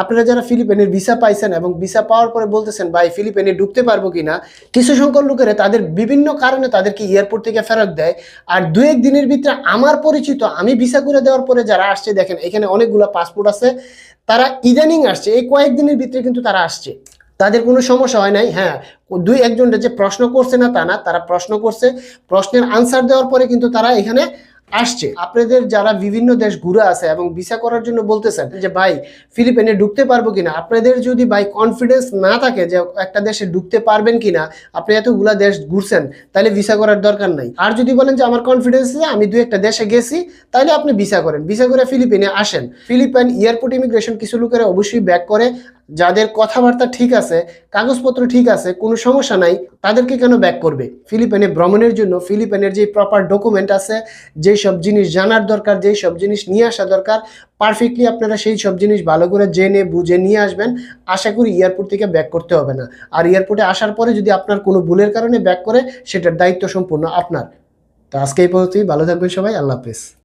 আপনারা যারা ফিলিপাইনের ভিসা পাইছেন এবং ভিসা পাওয়ার পরে বলতেছেন, ভাই, ফিলিপাইনে ঢুকতে পারব কি না কিছু সংখ্যক লোকেরা তাদের বিভিন্ন কারণে তাদেরকে এয়ারপোর্ট থেকে ফেরত দেয়। আর দু এক দিনের ভিতরে আমার পরিচিত, আমি ভিসা করে দেওয়ার পরে যারা আসছে, দেখেন এখানে অনেকগুলো পাসপোর্ট আছে, তারা ইদানিং আসছে, এই কয়েকদিনের ভিতরে কিন্তু তারা আসছে। তাদের কোনো সমস্যা হয় নাই হ্যাঁ। দুই একজনটা যে প্রশ্ন করছে না তা না, তারা প্রশ্ন করছে। প্রশ্নের আনসার দেওয়ার পরে কিন্তু তারা এখানে আসছে। আপনাদের যারা বিভিন্ন দেশ ঘুরে আছে এবং ভিসা করার জন্য বলতেছেন যে, ভাই, ফিলিপাইনে ঢুকতে পারব কিনা? আপনাদের যদি ভাই কনফিডেন্স না থাকে যে একটা দেশে ঢুকতে পারবেন কিনা, আপনি এতগুলা দেশ ঘুরছেন, তাহলে ভিসা করার দরকার নাই। আর যদি বলেন যে, আমার কনফিডেন্স আছে আমি দু একটা দেশে গেছি, তাহলে আপনি ভিসা করেন। ভিসা করে ফিলিপাইনে আসেন। ফিলিপাইন এয়ারপোর্ট ইমিগ্রেশন কিছু লোকেরা অবশ্যই ব্যাক করে। যাদের কথাবার্তা ঠিক আছে, কাগজপত্র ঠিক আছে, কোনো সমস্যা নাই, তাদেরকে কেন ব্যাক করবে? ফিলিপাইনে ভ্রমণের জন্য, ফিলিপাইনের যে প্রপার ডকুমেন্ট আছে যেই সব জিনিস জানার দরকার যেই সব জিনিস নিয়ে আসা দরকার পারফেক্টলি আপনারা সেই সব জিনিস ভালো করে জেনে বুঝে নিয়ে আসবেন। আশা করি এয়ারপোর্ট থেকে ব্যাক করতে হবে না। আর এয়ারপোর্টে আসার পরে যদি আপনার কোনো ভুলের কারণে ব্যাক করে, সেটার দায়িত্ব সম্পূর্ণ আপনার। তো আজকে এই পদ্ধতি ভালো থাকবেন সবাই। আল্লাহ হাফেজ।